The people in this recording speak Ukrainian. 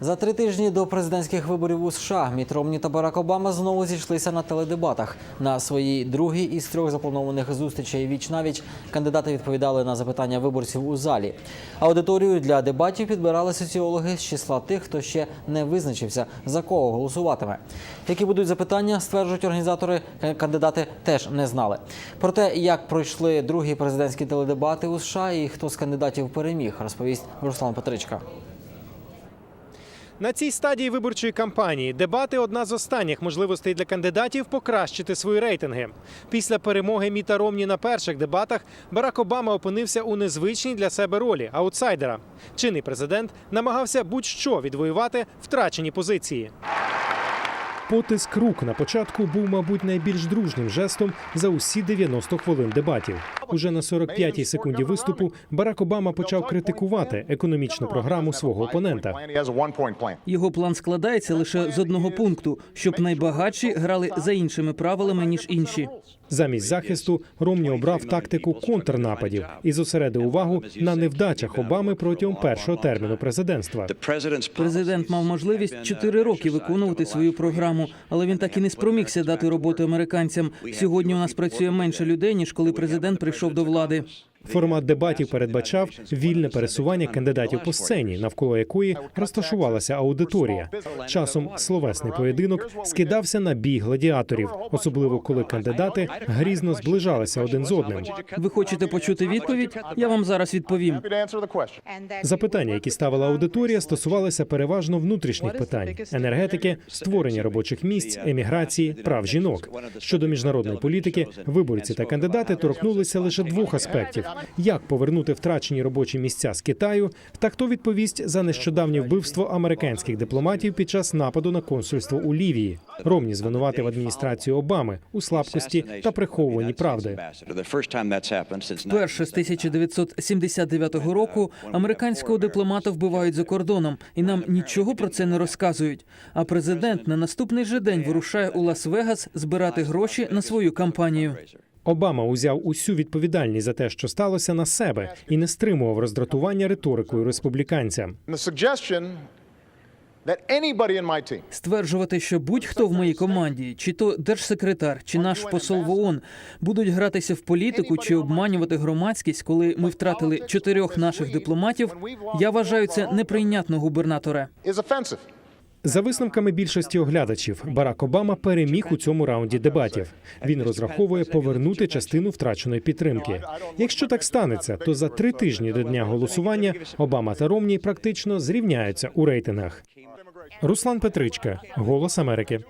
За три тижні до президентських виборів у США Міт Ромні та Барак Обама знову зійшлися на теледебатах. На своїй другій із трьох запланованих зустрічей віч навіч кандидати відповідали на запитання виборців у залі. Аудиторію для дебатів підбирали соціологи з числа тих, хто ще не визначився за кого голосуватиме. Які будуть запитання, стверджують організатори, кандидати теж не знали. Про те, як пройшли другі президентські теледебати у США і хто з кандидатів переміг, розповість Руслан Петричка. На цій стадії виборчої кампанії дебати одна з останніх можливостей для кандидатів покращити свої рейтинги. Після перемоги Міта Ромні на перших дебатах Барак Обама опинився у незвичній для себе ролі аутсайдера. Чинний президент намагався будь-що відвоювати втрачені позиції. Потиск рук на початку був, мабуть, найбільш дружнім жестом за усі 90 хвилин дебатів. Уже на 45-й секунді виступу Барак Обама почав критикувати економічну програму свого опонента. Його план складається лише з одного пункту, щоб найбагатші грали за іншими правилами ніж інші. Замість захисту Ромні обрав тактику контрнападів і зосередив увагу на невдачах Обами протягом першого терміну президентства. Президент мав можливість чотири роки виконувати свою програму, але він так і не спромігся дати роботу американцям. Сьогодні у нас працює менше людей ніж коли президент прийшов до влади. Формат дебатів передбачав вільне пересування кандидатів по сцені, навколо якої розташувалася аудиторія. Часом словесний поєдинок скидався на бій гладіаторів, особливо коли кандидати грізно зближалися один з одним. Ви хочете почути відповідь? Я вам зараз відповім. Запитання, які ставила аудиторія, стосувалися переважно внутрішніх питань: енергетики, створення робочих місць, еміграції, прав жінок. Щодо міжнародної політики, виборці та кандидати торкнулися лише двох аспектів: як повернути втрачені робочі місця з Китаю, та хто відповість за нещодавнє вбивство американських дипломатів під час нападу на консульство у Лівії. Ромні звинуватив адміністрацію Обами у слабкості та приховуванні правди. Перше з 1979 року американського дипломата вбивають за кордоном, і нам нічого про це не розказують. А президент на наступний же день вирушає у Лас-Вегас збирати гроші на свою кампанію. Обама узяв усю відповідальність за те, що сталося на себе, і не стримував роздратування риторикою республіканця. The suggestion that anybody in my team Стверджувати, що будь-хто в моїй команді, чи то держсекретар, чи наш посол в ООН, будуть гратися в політику чи обманювати громадськість, коли ми втратили чотирьох наших дипломатів, я вважаю це неприйнятно, губернаторе. За висновками більшості оглядачів, Барак Обама переміг у цьому раунді дебатів. Він розраховує повернути частину втраченої підтримки. Якщо так станеться, то за три тижні до дня голосування Обама та Ромні практично зрівняються у рейтингах. Руслан Петричка, Голос Америки.